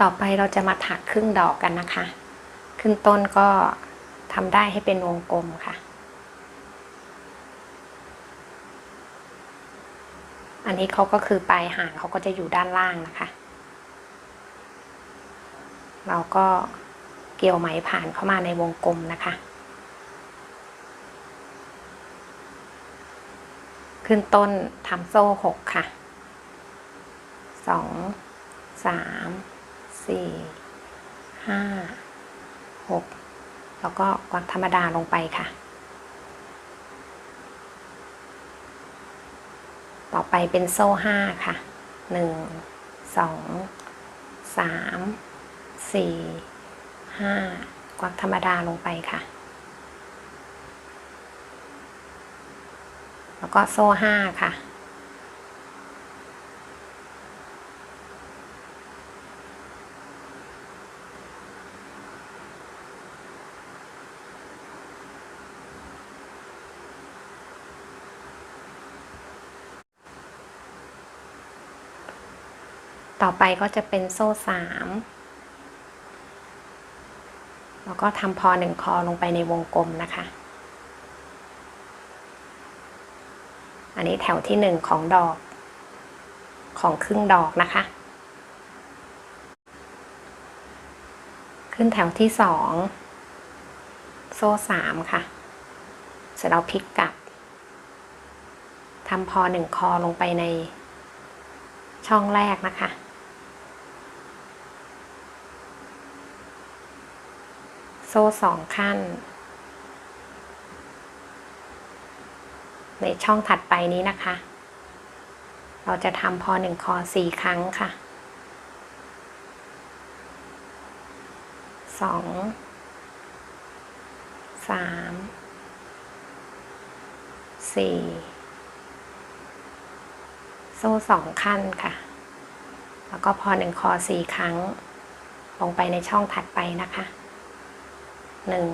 ต่อไปเราจะมาถักครึ่งดอกกันนะคะ ขึ้นต้นก็ทำได้ให้เป็นวงกลมค่ะ อันนี้เขาก็คือปลายหางเขาก็จะอยู่ด้านล่างนะคะ เราก็เกี่ยวไหมผ่านเข้ามาในวงกลมนะคะ ขึ้นต้นทำโซ่หกค่ะสองสาม สี่ห้าหกแล้วก็กวักธรรมดาลงไปค่ะ ต่อไปเป็นโซ่ห้าค่ะหนึ่งสองสามสี่ห้ากวักธรรมดาลงไปค่ะ แล้วก็โซ่ห้าค่ะ ต่อไปก็จะเป็นโซ่สามแล้วก็ทำพอหนึ่งคอลงไปในวงกลมนะคะ อันนี้แถวที่หนึ่งของดอก ของครึ่งดอกนะคะ ขึ้นแถวที่สองโซ่สามค่ะ เสร็จแล้วพลิกกลับทำพอหนึ่งคอลงไปในช่องแรกนะคะ ซ่สองขั้น ในช่องถัดไปนี้นะคะ เราจะทำพอหนึ่งคอสี่ครั้งค่ะสองสามสี่โซ่สองขั้นค่ะ แล้วก็พอหนึ่งคอสี่ครั้ง ลงไปในช่องถัดไปนะคะ หนึ่ง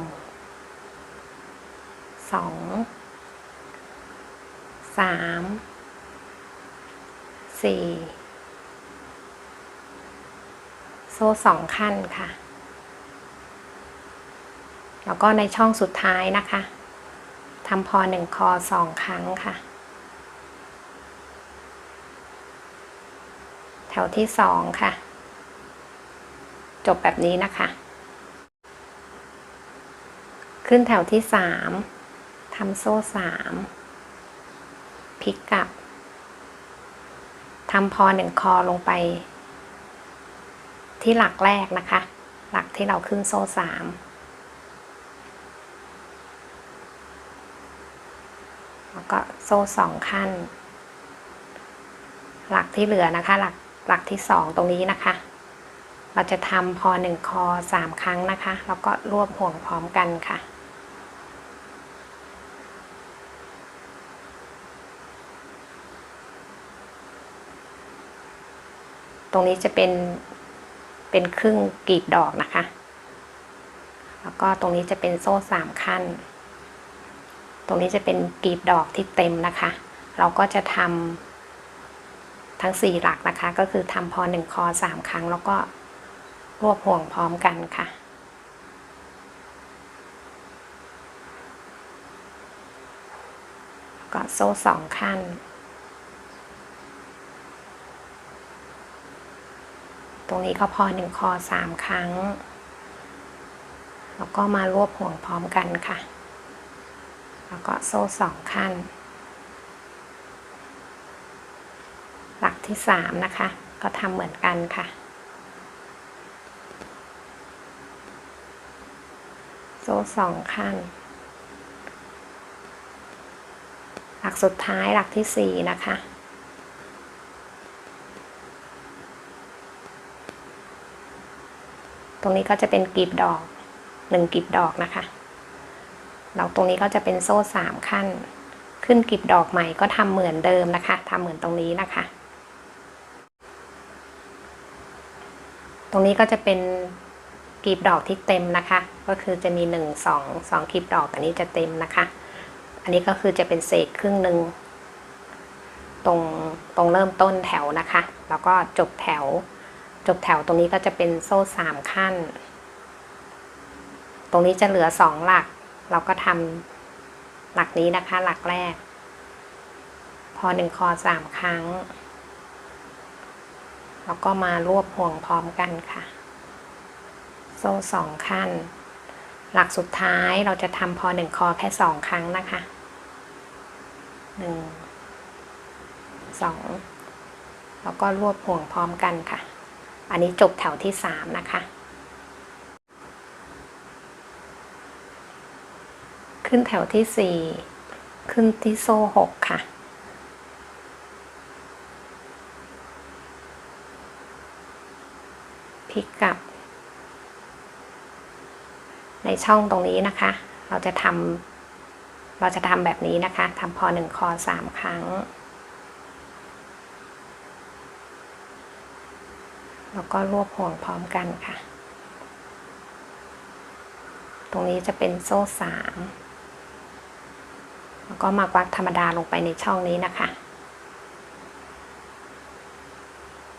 สองสามสี่โซ่สองขั้นค่ะ แล้วก็ในช่องสุดท้ายนะคะทำพอหนึ่งคอสองครั้งค่ะ แถวที่สองค่ะ จบแบบนี้นะคะ ขึ้นแถวที่สามทำโซ่สามพลิกกลับทำพอหนึ่งคอลงไป ที่หลักแรกนะคะ หลักที่เราขึ้นโซ่สามแล้วก็โซ่สองขั้น หลักที่เหลือนะคะ หลักหลักที่สองตรงนี้นะคะ เราจะทำพอหนึ่งคอสามครั้งนะคะ แล้วก็รวบห่วงพร้อมกันค่ะ ตรงนี้จะเป็นเป็นครึ่งกลีบดอกนะคะ แล้วก็ตรงนี้จะเป็นโซ่สามขั้น ตรงนี้จะเป็นกลีบดอกที่เต็มนะคะ เราก็จะทำทั้งสี่หลักนะคะ ก็คือทำพอหนึ่งคอสามครั้ง แล้วก็รวบห่วงพร้อมกันค่ะก็โซ่สองขั้น รงนี้ก็พอหนึ่งคอสามครั้ง แล้วก็มารวบห่วงพร้อมกันค่ะ แล้วก็โซ่สองขั้น หลักที่สามนะคะ ก็ทำเหมือนกันค่ะ โซ่สองขั้น หลักสุดท้ายหลักที่สี่นะคะ ตรงนี้ก็จะเป็นกลีบดอกหนึ่งกลีบดอกนะคะแล้วตรงนี้ก็จะเป็นโซ่สามขั้น ขึ้นกลีบดอกใหม่ก็ทำเหมือนเดิมนะคะทำเหมือนตรงนี้นะคะ ตรงนี้ก็จะเป็นกลีบดอกที่เต็มนะคะ ก็คือจะมีหนึ่งสองสองกลีบดอกอันนี้จะเต็มนะคะ อันนี้ก็คือจะเป็นเศษครึ่งหนึ่งตรงตรงเริ่มต้นแถวนะคะ แล้วก็จบแถว จบแถวตรงนี้ก็จะเป็นโซ่สามขั้น ตรงนี้จะเหลือสองหลัก เราก็ทำหลักนี้นะคะ หลักแรก พอหนึ่งคอสามครั้ง แล้วก็มารวบห่วงพร้อมกันค่ะ โซ่สองขั้น หลักสุดท้ายเราจะทำพอหนึ่งคอแค่สองครั้งนะคะหนึ่งสองแล้วก็รวบห่วงพร้อมกันค่ะ อันนี้จบแถวที่สามนะคะ ขึ้นแถวที่สี่ขึ้นที่โซ่หกค่ะ พลิกกลับ ในช่องตรงนี้นะคะ เราจะทำเราจะทำแบบนี้นะคะทำพอหนึ่งคอสามครั้ง แล้วก็รวบห่วงพร้อมกันค่ะ ตรงนี้จะเป็นโซ่สามแล้วก็มากวักธรรมดาลงไปในช่องนี้นะคะ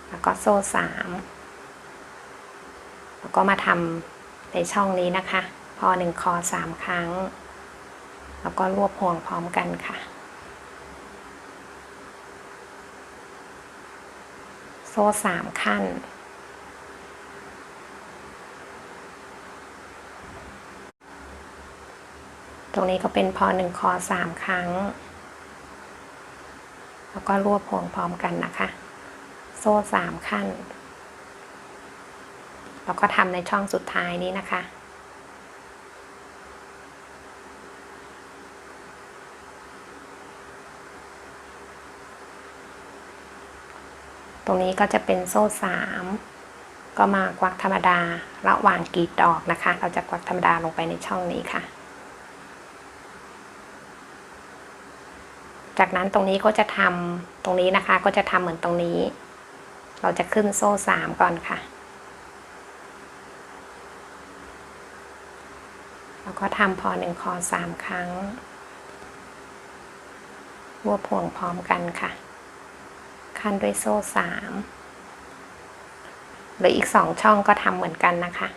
แล้วก็โซ่สามแล้วก็มาทำในช่องนี้นะคะ พอหนึ่งคอสามครั้ง แล้วก็รวบห่วงพร้อมกันค่ะโซ่สามขั้น ตรงนี้ก็เป็นพอหนึ่งคอสามครั้ง แล้วก็รวบห่วงพร้อมกันนะคะ โซ่สามขั้น แล้วก็ทำในช่องสุดท้ายนี้นะคะตรงนี้ก็จะเป็นโซ่สามก็มากวักธรรมดาระหว่างกรีดดอกนะคะ เราจะกวักธรรมดาลงไปในช่องนี้ค่ะ จากนั้นตรงนี้ก็จะทำตรงนี้นะคะ ก็จะทำเหมือนตรงนี้ เราจะขึ้นโซ่สามก่อนค่ะ แล้วก็ทำพอหนึ่งคอสามครั้งรวบห่วงพร้อมกันค่ะ ขั้นด้วยโซ่สามหรืออีกสองช่องก็ทำเหมือนกันนะคะ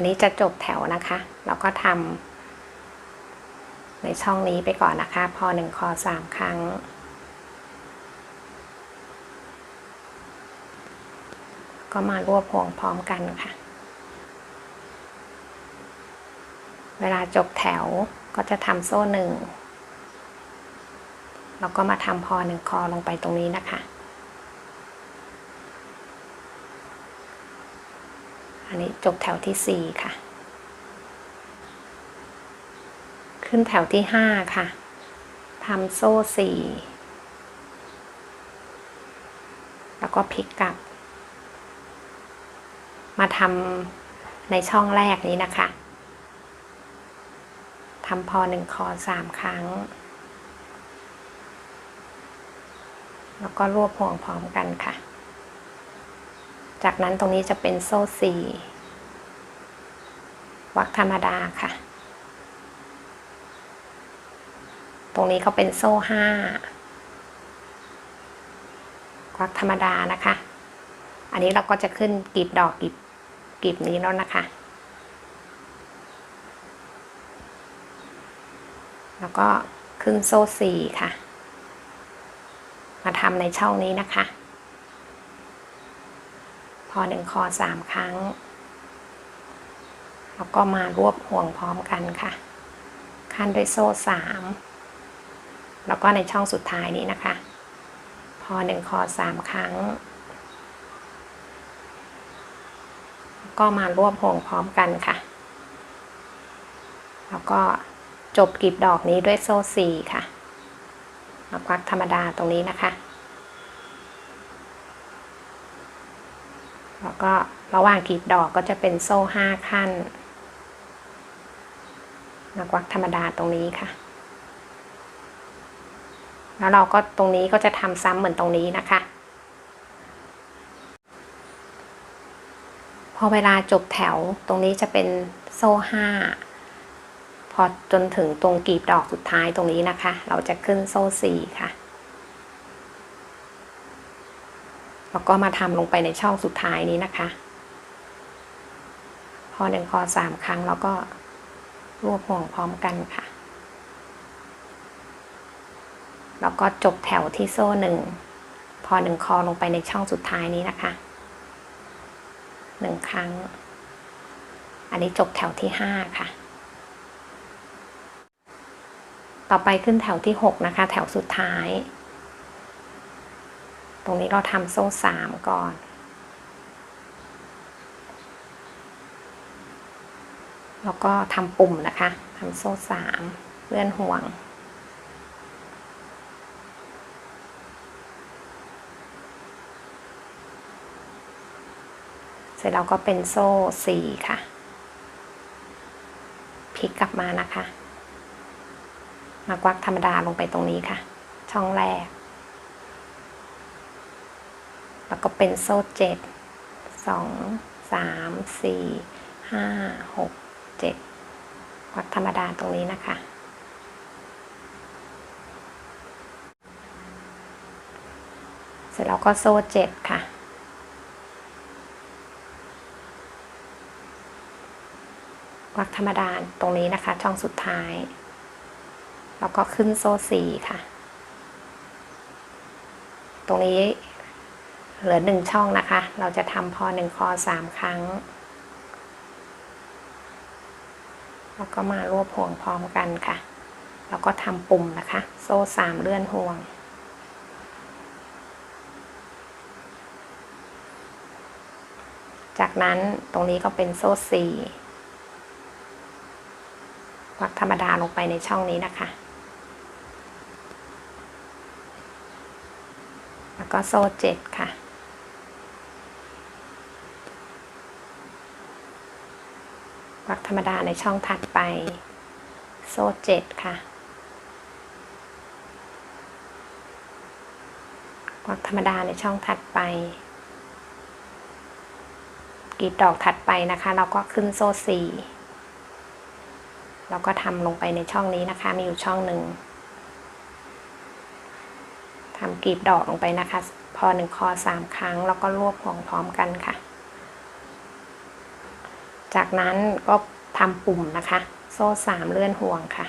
อันนี้จะจบแถวนะคะ เราก็ทำในช่องนี้ไปก่อนนะคะ พอหนึ่งคอสามครั้ง ก็มารวบห่วงพร้อมกันค่ะ เวลาจบแถวก็จะทำโซ่หนึ่งแล้วก็มาทำพอหนึ่งคอลงไปตรงนี้นะคะ นี้จบแถวที่สี่ค่ะ ขึ้นแถวที่ห้าค่ะทำโซ่สี่แล้วก็พลิกกลับ มาทำในช่องแรกนี้นะคะทำพอหนึ่งคอสามครั้ง แล้วก็รวบห่วงพร้อมกันค่ะจากนั้นตรงนี้จะเป็นโซ่สี่ วักธรรมดาค่ะ ตรงนี้ก็เป็นโซ่ห้าวักธรรมดานะคะ อันนี้เราก็จะขึ้นกลีบดอกกลีบกลีบนี้แล้วนะคะ แล้วก็ขึ้นโซ่สี่ค่ะ มาทำในช่องนี้นะคะ พอหนึ่งคอสามครั้ง แล้วก็มารวบห่วงพร้อมกันค่ะ ขั้นด้วยโซ่สามแล้วก็ในช่องสุดท้ายนี้นะคะ พอหนึ่งคอสามครั้ง ก็มารวบห่วงพร้อมกันค่ะ แล้วก็จบกลีบดอกนี้ด้วยโซ่สี่ค่ะมาควักธรรมดาตรงนี้นะคะ แล้วก็ระหว่างกรีบดอกก็จะเป็นโซ่ห้าขั้น นักวักธรรมดาตรงนี้ค่ะ แล้วเราก็ตรงนี้ก็จะทำซ้ำเหมือนตรงนี้นะคะ พอเวลาจบแถวตรงนี้จะเป็นโซ่ห้าพอจนถึงตรงกลีบดอกสุดท้ายตรงนี้นะคะ เราจะขึ้นโซ่สี่ค่ะ แล้วก็มาทำลงไปในช่องสุดท้ายนี้นะคะ พอหนึ่งคอสามครั้งแล้วก็ รวบห่วงพร้อมกันค่ะ แล้วก็จบแถวที่โซ่หนึ่ง พอหนึ่งคอลงไปในช่องสุดท้ายนี้นะคะหนึ่งครั้ง อันนี้จบแถวที่ห้าค่ะ ต่อไปขึ้นแถวที่หกนะคะ แถวสุดท้าย ตรงนี้เราทำโซ่สามก่อน แล้วก็ทำปุ่มนะคะทำโซ่สามเลื่อนห่วง เสร็จแล้วก็เป็นโซ่สี่ค่ะพลิกกลับมานะคะ มากวักธรรมดาลงไปตรงนี้ค่ะ ช่องแรก แล้วก็เป็นโซ่เจ็ดสองสามสี่ห้าหก เจ็ดควักธรรมดาตรงนี้นะคะ เสร็จแล้วก็โซ่เจ็ดค่ะวักธรรมดาตรงนี้นะคะ ช่องสุดท้าย แล้วก็ขึ้นโซ่สี่ค่ะ ตรงนี้เหลือหนึ่งช่องนะคะ เราจะทำพอหนึ่งคอสามครั้ง แล้วก็มารวบห่วงพร้อมกันค่ะ แล้วก็ทำปุ่มนะคะ โซ่สามเลื่อนห่วง จากนั้นตรงนี้ก็เป็นโซ่สี่วักธรรมดาลงไปในช่องนี้นะคะ แล้วก็โซ่เจ็ดค่ะ วักธ รรมดาในช่องถัดไป โซ่เจ็ดค่ะวักธรรมดาในช่องถัดไปกรีดดอกถัดไปนะคะ เราก็ขึ้นโซ่สี่เราก็ทำลงไปในช่องนี้นะคะ มีอยู่ช่องหนึ่งทำกรีบดอกลงไปนะคะ พอหนึ่งคอสามครั้ง แล้วก็รวบห่วงพร้อมกันค่ะ จากนั้นก็ ทำปุ่มนะคะ โซ่สามเลื่อนห่วงค่ะ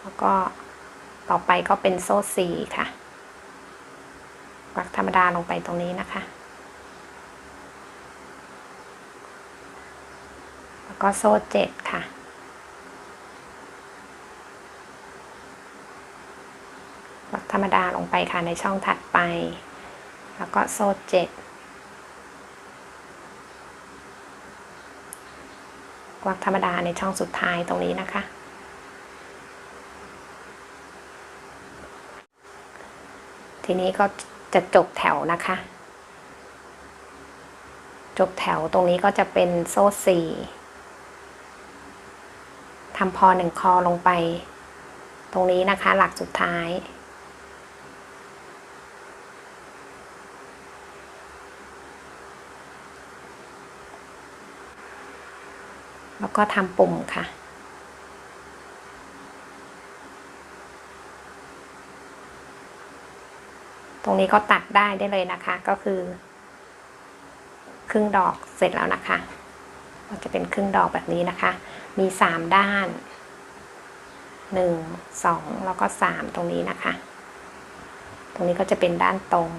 แล้วก็ต่อไปก็เป็นโซ่สี่ค่ะวักธรรมดาลงไปตรงนี้นะคะ แล้วก็โซ่เจ็ดค่ะ วักธรรมดาลงไปค่ะในช่องถัดไป แล้วก็โซ่เจ็ด วักธรรมดาในช่องสุดท้ายตรงนี้นะคะ ทีนี้ก็จะจบแถวนะคะ จบแถวตรงนี้ก็จะเป็นโซ่สี่ทำพอหนึ่งคอลงไป ตรงนี้นะคะหลักสุดท้าย แล้วก็ทำปุ่มค่ะ ตรงนี้ก็ตัดได้ได้เลยนะคะ ก็คือ ครึ่งดอกเสร็จแล้วนะคะ ก็จะเป็นครึ่งดอกแบบนี้นะคะ มีสามด้านหนึ่งสองแล้วก็สามตรงนี้นะคะ ตรงนี้ก็จะเป็นด้านตรง